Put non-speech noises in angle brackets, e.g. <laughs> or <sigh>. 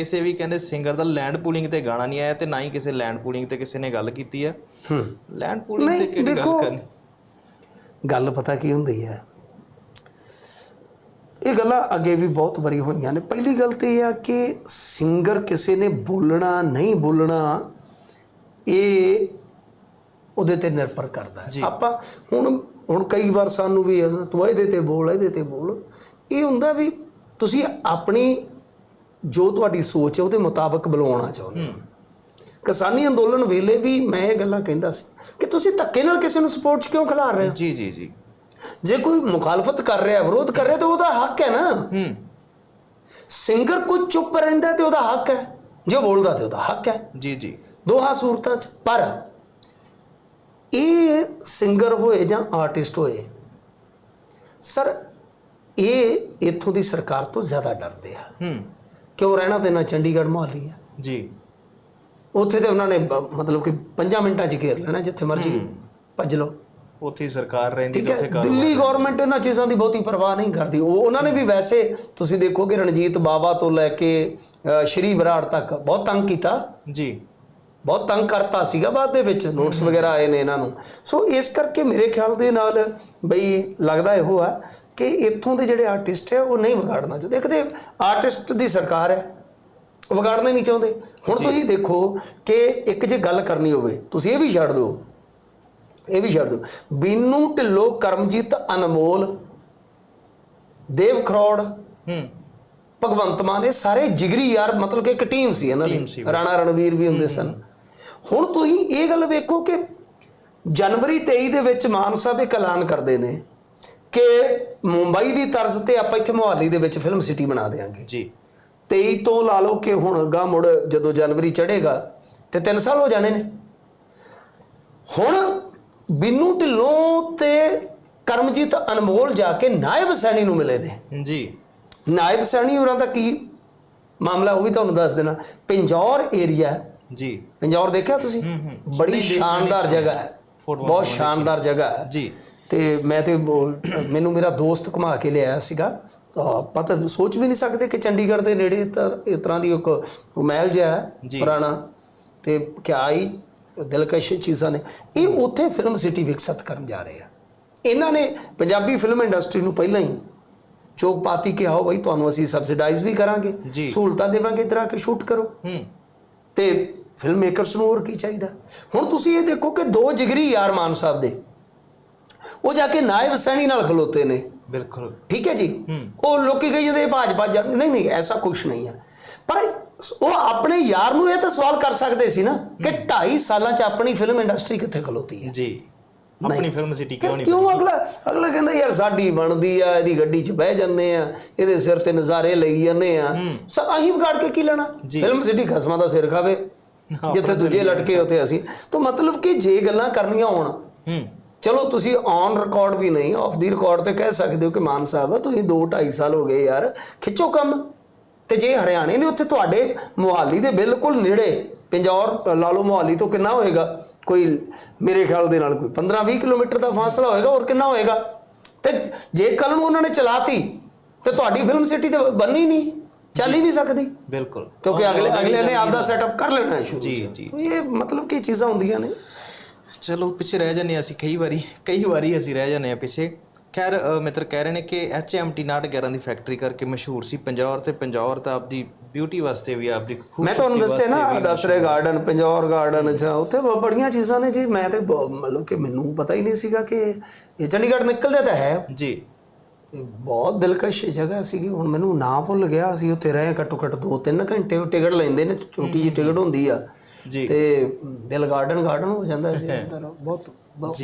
ਕਿਸੇ ਵੀ ਕਹਿੰਦੇ ਸਿੰਗਰ ਦਾ land pooling ਤੇ ਗਾਣਾ ਨਹੀਂ ਆਇਆ ਤੇ ਨਾ ਹੀ ਕਿਸੇ ਲੈਂਡ ਪੂਲਿੰਗ ਤੇ ਕਿਸੇ ਨੇ ਗੱਲ ਕੀਤੀ ਹੈ। ਲੈਂਡ ਪੂਲਿੰਗ ਤੇ ਕਿਹੜੀ ਗੱਲ ਕਰਨੀ? ਗੱਲ ਪਤਾ ਕੀ ਹੁੰਦੀ ਹੈ ਇਹ ਗੱਲਾਂ ਅੱਗੇ ਵੀ ਬਹੁਤ ਵਾਰੀ ਹੋਈਆਂ ਨੇ। ਪਹਿਲੀ ਗੱਲ ਤੇ ਇਹ ਆ ਕਿ ਸਿੰਗਰ ਕਿਸੇ ਨੇ ਬੋਲਣਾ ਨਹੀਂ ਬੋਲਣਾ ਇਹ ਉਹਦੇ ਤੇ ਨਿਰਭਰ ਕਰਦਾ ਹੈ। ਆਪਾਂ ਹੁਣ ਹੁਣ ਕਈ ਵਾਰ ਸਾਨੂੰ ਵੀ ਤੂੰ ਇਹਦੇ ਤੇ ਬੋਲ ਇਹਦੇ ਤੇ ਬੋਲ। ਇਹ ਹੁੰਦਾ ਵੀ ਤੁਸੀਂ ਆਪਣੀ ਜੋ ਤੁਹਾਡੀ ਸੋਚ ਹੈ ਉਹਦੇ ਮੁਤਾਬਕ ਬੁਲਾਉਣਾ ਚਾਹੁੰਦੇ ਹੋ। ਕਿਸਾਨੀ ਅੰਦੋਲਨ ਵੇਲੇ ਵੀ ਮੈਂ ਇਹ ਗੱਲਾਂ ਕਹਿੰਦਾ ਸੀ ਕਿ ਤੁਸੀਂ ਧੱਕੇ ਨਾਲ ਕਿਸੇ ਨੂੰ ਸਪੋਰਟ ਕਿਉਂ ਖਿਲਾਰ ਰਹੇ ਹੋ? ਜੀ ਜੀ ਜੀ। ਜੇ ਕੋਈ ਮੁਖਾਲਫਤ ਕਰ ਰਿਹਾ ਵਿਰੋਧ ਕਰ ਰਿਹਾ ਤਾਂ ਉਹਦਾ ਹੱਕ ਹੈ ਨਾ। ਹੂੰ। ਸਿੰਗਰ ਕੋਈ ਚੁੱਪ ਰਹਿੰਦਾ ਤੇ ਉਹਦਾ ਹੱਕ ਹੈ। ਜੇ ਬੋਲਦਾ ਤੇ ਉਹਦਾ ਹੱਕ ਹੈ। ਜੀ ਜੀ। ਦੋਹਾਂ ਸੂਰਤਾਂ 'ਚ। ਪਰ ਇਹ ਸਿੰਗਰ ਹੋਏ ਜਾਂ ਆਰਟਿਸਟ ਹੋਏ ਸਰ ਇਹ ਇੱਥੋਂ ਦੀ ਸਰਕਾਰ ਤੋਂ ਜ਼ਿਆਦਾ ਡਰਦੇ ਆ। ਹੂੰ। ਕਿਉਂ ਰਹਿਣਾ ਤੇ ਨਾ ਚੰਡੀਗੜ੍ਹ ਮੁਹਾਲੀ ਆ? ਜੀ। ਉੱਥੇ ਤੇ ਉਹਨਾਂ ਨੇ ਬ- ਮਤਲਬ ਕਿ 5 ਮਿੰਟਾਂ 'ਚ ਘੇਰ ਲੈਣਾ ਜਿੱਥੇ ਮਰਜ਼ੀ ਭੱਜ ਲਓ। ਉੱਥੇ ਹੀ ਸਰਕਾਰ ਰਹਿੰਦੀ ਤੇ ਉੱਥੇ ਕਰ ਦਿੱਲੀ ਗਵਰਨਮੈਂਟ ਇਹਨਾਂ ਚੀਜ਼ਾਂ ਦੀ ਬਹੁਤੀ ਪਰਵਾਹ ਨਹੀਂ ਕਰਦੀ। ਉਹ ਉਹਨਾਂ ਨੇ ਵੀ ਵੈਸੇ ਤੁਸੀਂ ਦੇਖੋਗੇ ਰਣਜੀਤ ਬਾਵਾ ਤੋਂ ਲੈ ਕੇ ਅ, ਸ਼੍ਰੀ ਬਰਾੜ ਤੱਕ ਬਹੁਤ ਤੰਗ ਕੀਤਾ। ਜੀ। ਬਹੁਤ ਤੰਗ ਕਰਤਾ ਸੀਗਾ ਬਾਅਦ ਦੇ ਵਿੱਚ। ਨੋਟਸ ਵਗੈਰਾ ਆਏ ਨੇ ਇਹਨਾਂ ਨੂੰ। ਸੋ ਇਸ ਕਰਕੇ ਮੇਰੇ ਖਿਆਲ ਦੇ ਨਾਲ ਬਈ ਲੱਗਦਾ ਇਹੋ ਆ ਕਿ ਇੱਥੋਂ ਦੇ ਜਿਹੜੇ ਆਰਟਿਸਟ ਹੈ ਉਹ ਨਹੀਂ ਵਿਗਾੜਨਾ ਚਾਹੁੰਦੇ। ਇੱਕ ਤੇ ਆਰਟਿਸਟ ਦੀ ਸਰਕਾਰ ਹੈ ਵਿਗਾੜਨਾ ਨਹੀਂ ਚਾਹੁੰਦੇ। ਹੁਣ ਤੁਸੀਂ ਦੇਖੋ ਕਿ ਇੱਕ ਜੇ ਗੱਲ ਕਰਨੀ ਹੋਵੇ ਤੁਸੀਂ ਇਹ ਵੀ ਛੱਡ ਦਿਓ। ਇਹ ਵੀ ਛੱਡ ਦਿਓ। ਬੀਨੂ ਢਿੱਲੋਂ ਕਰਮਜੀਤ ਅਨਮੋਲ ਦੇਵ ਖਰੋੜ ਹੂੰ। ਭਗਵੰਤ ਮਾਨ ਇਹ ਸਾਰੇ ਜਿਗਰੀ ਯਾਰ ਮਤਲਬ ਕਿ ਇੱਕ ਟੀਮ ਸੀ ਇਹਨਾਂ ਦੀ। ਰਾਣਾ ਰਣਵੀਰ ਵੀ ਹੁੰਦੇ ਸਨ। ਹੁਣ ਤੁਸੀਂ ਇਹ ਗੱਲ ਵੇਖੋ ਕਿ ਜਨਵਰੀ 23 ਦੇ ਵਿੱਚ ਮਾਨ ਸਾਹਿਬ ਇੱਕ ਐਲਾਨ ਕਰਦੇ ਨੇ ਕਿ ਮੁੰਬਈ ਦੀ ਤਰਜ਼ ਤੇ ਆਪਾਂ ਇੱਥੇ ਮੁਹਾਲੀ ਦੇ ਵਿੱਚ ਫਿਲਮ ਸਿਟੀ ਬਣਾ ਦੇਵਾਂਗੇ ਜੀ। 23 ਤੋਂ ਲਾ ਲਓ ਕਿ ਹੁਣ ਗਾ ਮੁੜ ਜਦੋਂ ਜਨਵਰੀ ਚੜ੍ਹੇਗਾ ਤੇ 3 ਸਾਲ ਹੋ ਜਾਣੇ ਨੇ। ਹੁਣ ਬਿੰਨੂ ਢਿੱਲੋਂ ਤੇ ਕਰਮਜੀਤ ਅਨਮੋਲ ਜਾ ਕੇ ਨਾਇਬ ਸੈਣੀ ਨੂੰ ਮਿਲੇ ਨੇ। ਜੀ। ਨਾਇਬ ਸੈਣੀ ਹੋਰਾਂ ਦਾ ਕੀ ਮਾਮਲਾ ਉਹ ਵੀ ਤੁਹਾਨੂੰ ਦੱਸ ਦੇਣਾ। ਪਿੰਜੌਰ ਏਰੀਆ ਜੀ। ਪਿੰਜੌਰ ਦੇਖਿਆ ਤੁਸੀਂ? ਬੜੀ ਸ਼ਾਨਦਾਰ ਜਗ੍ਹਾ ਹੈ। ਬਹੁਤ ਸ਼ਾਨਦਾਰ ਜਗ੍ਹਾ ਹੈ। ਜੀ। ਤੇ ਮੈਂ ਤੇ ਮੈਨੂੰ ਮੇਰਾ ਦੋਸਤ ਘੁਮਾ ਕੇ ਲਿਆਇਆ ਸੀਗਾ। ਤਾਂ ਆਪਾਂ ਤਾਂ ਸੋਚ ਵੀ ਨਹੀਂ ਸਕਦੇ ਕਿ ਚੰਡੀਗੜ੍ਹ ਦੇ ਨੇੜੇ ਇਸ ਤਰ੍ਹਾਂ ਦੀ ਇੱਕ ਮਹਿਲ ਜਿਹਾ। ਪੁਰਾਣਾ। ਤੇ ਕਿਆ ਹੀ ਦਿਲਕਸ਼ ਚੀਜ਼ਾਂ ਨੇ। ਇਹ ਉੱਥੇ ਫਿਲਮ ਸਿਟੀ ਵਿਕਸਤ ਕਰਨ ਜਾ ਰਹੇ ਆ। ਇਹਨਾਂ ਨੇ ਪੰਜਾਬੀ ਫਿਲਮ ਇੰਡਸਟਰੀ ਨੂੰ ਪਹਿਲਾਂ ਹੀ ਚੋਕ ਪਾਤੀ ਕਿ ਆਓ ਬਈ ਤੁਹਾਨੂੰ ਅਸੀਂ ਸਬਸਿਡਾਈਜ਼ ਵੀ ਕਰਾਂਗੇ। ਸਹੂਲਤਾਂ ਦੇਵਾਂਗੇ ਇਧਰ ਆ ਕੇ ਸ਼ੂਟ ਕਰੋ। ਤੇ ਫਿਲਮ ਮੇਕਰਸ ਨੂੰ ਹੋਰ ਕੀ ਚਾਹੀਦਾ? ਹੁਣ ਤੁਸੀਂ ਇਹ ਦੇਖੋ ਕਿ ਦੋ ਜਿਗਰੀ ਯਾਰ ਮਾਨ ਸਾਹਿਬ ਦੇ। ਉਹ ਜਾ ਕੇ ਨਾਇਬ ਸੈਣੀ ਨਾਲ ਖਲੋਤੇ ਨੇ। ਬਿਲਕੁਲ। ਠੀਕ ਹੈ ਜੀ? ਉਹ ਲੋਕੀ ਕਹੀ ਜਾਂਦੇ ਭਾਜਪਾ ਨਹੀਂ ਨਹੀਂ ਐਸਾ ਕੁਝ ਨਹੀਂ ਹੈ ਪਰ ਉਹ ਆਪਣੇ ਯਾਰ ਨੂੰ ਇਹ ਤਾਂ ਸਵਾਲ ਕਰ ਸਕਦੇ ਸੀ ਨਾ ਕਿ 2.5 ਸਾਲਾਂ 'ਚ ਆਪਣੀ ਫਿਲਮ ਇੰਡਸਟਰੀ ਕਿੱਥੇ ਖਲੋਤੀ ਹੈ? ਜੀ। ਆਪਣੀ ਫਿਲਮ ਸਿਟੀ ਕਿਉਂ ਨਹੀਂ ਕਿਉਂ ਅਗਲਾ ਅਗਲਾ ਕਹਿੰਦਾ ਯਾਰ ਸਾਡੀ ਬਣਦੀ ਆ ਇਹਦੀ ਗੱਡੀ 'ਚ ਬਹਿ ਜੰਨੇ ਆ ਇਹਦੇ ਸਿਰ ਤੇ ਨਜ਼ਾਰੇ ਲਈ ਜਾਂਦੇ ਆ। ਸਭ ਅਸੀਂ ਵਿਗਾੜ ਕੇ ਕੀ ਲੈਣਾ। ਫਿਲਮ ਸਿਟੀ ਖਸਮਾਂ ਦਾ ਸਿਰ ਖਾਵੇ। ਜਿੱਥੇ ਦੂਜੇ ਲਟਕੇ ਉੱਥੇ ਅਸੀਂ। ਤਾਂ ਮਤਲਬ ਕਿ ਜੇ ਗੱਲਾਂ ਕਰਨੀਆਂ ਹੋਣ ਹੂੰ। ਚਲੋ ਤੁਸੀਂ ਔਨ ਰਿਕਾਰਡ ਵੀ ਨਹੀਂ ਆਫ ਦੀ ਰਿਕਾਰਡ ਤੇ ਕਹਿ ਸਕਦੇ ਹੋ ਕਿ ਮਾਨ ਸਾਹਿਬ ਤੁਸੀਂ 2 2.5 ਸਾਲ ਹੋ ਗਏ ਯਾਰ ਖਿੱਚੋ ਕੰਮ। ਤੇ ਜੇ ਹਰਿਆਣੇ ਨੇ ਉੱਥੇ ਤੁਹਾਡੇ ਮੁਹਾਲੀ ਦੇ ਬਿਲਕੁਲ ਨੇੜੇ ਪਿੰਜੌਰ ਲਾ ਲਓ ਮੁਹਾਲੀ ਤੋਂ ਕਿੰਨਾ ਹੋਏਗਾ? ਕੋਈ ਮੇਰੇ ਖਿਆਲ ਦੇ ਨਾਲ ਕੋਈ 15 20 ਕਿਲੋਮੀਟਰ ਦਾ ਫਾਸਲਾ ਹੋਏਗਾ ਹੋਰ ਕਿੰਨਾ ਹੋਏਗਾ? ਤੇ ਜੇ ਕੱਲ ਨੂੰ ਉਹਨਾਂ ਨੇ ਚਲਾਤੀ ਤੇ ਤੁਹਾਡੀ ਫਿਲਮ ਸਿਟੀ ਤੇ ਬੰਨੀ ਨਹੀਂ ਚੱਲ ਹੀ ਨਹੀਂ ਸਕਦੀ। ਬਿਲਕੁਲ। ਕਿਉਂਕਿ ਅਗਲੇ ਅਗਲੇ ਨੇ ਆਪਦਾ ਸੈਟਅਪ ਕਰ ਲੈਣਾ ਹੈ ਸ਼ੁਰੂ ਜੀ, ਜੀ। ਇਹ ਮਤਲਬ ਕਿ ਚੀਜ਼ਾਂ ਹੁੰਦੀਆਂ ਨੇ? ਚਲੋ ਪਿੱਛੇ ਰਹਿ ਜਾਂਦੇ ਹਾਂ ਅਸੀਂ ਕਈ ਵਾਰੀ ਕਈ ਵਾਰੀ ਅਸੀਂ ਰਹਿ ਜਾਂਦੇ ਆ ਪਿੱਛੇ। ਖੈਰ ਅ, ਮਿੱਤਰ ਕਹਿ ਰਹੇ ਨੇ ਕਿ ਐਚਐਮਟੀ 911 ਦੀ ਫੈਕਟਰੀ ਕਰਕੇ ਮਸ਼ਹੂਰ ਸੀ ਪੰਜੌਰ ਤੇ ਪੰਜੌਰ ਤਾਂ ਆਪਦੀ ਬਿਊਟੀ ਵਾਸਤੇ ਵੀ ਆਪਦੀ ਮੈਂ ਤੁਹਾਨੂੰ ਦੱਸਿਆ ਨਾ ਵੀ ਦਸਰੇ ਗਾਰਡਨ ਪੰਜੌਰ ਗਾਰਡਨ ਅੱਛਾ ਉੱਥੇ ਬ- ਬੜੀਆਂ ਚੀਜ਼ਾਂ ਨੇ ਜੀ। ਮੈਂ ਤੇ ਬ- ਮਤਲਬ ਕਿ ਮੈਨੂੰ ਪਤਾ ਹੀ ਨਹੀਂ ਸੀਗਾ ਕਿ ਇਹ ਚੰਡੀਗੜ੍ਹ ਨਿਕਲਦੇ ਤਾਂ ਹੈ। ਜੀ। ਬਹੁਤ ਦਿਲਕਸ਼ ਜਗ੍ਹਾ ਸੀਗੀ। ਹੁਣ ਮੈਨੂੰ ਨਾਂ ਭੁੱਲ ਗਿਆ ਅਸੀਂ ਉੱਥੇ ਰਹੇ ਘੱਟੋ ਘੱਟ 2-3 ਘੰਟੇ ਉਹ ਟਿਕਟ ਲੈਂਦੇ ਨੇ ਛੋਟੀ ਜਿਹੀ ਟਿਕਟ ਹੁੰਦੀ ਆ। ਤੇ ਦਿਲ ਗਾਰਡਨ ਗਾਰਡਨ ਹੋ ਜਾਂਦਾ ਸੀ। ਅੰਦਰ <laughs> ਬਹੁਤ ਬਹੁਤ ਬਹੁਤ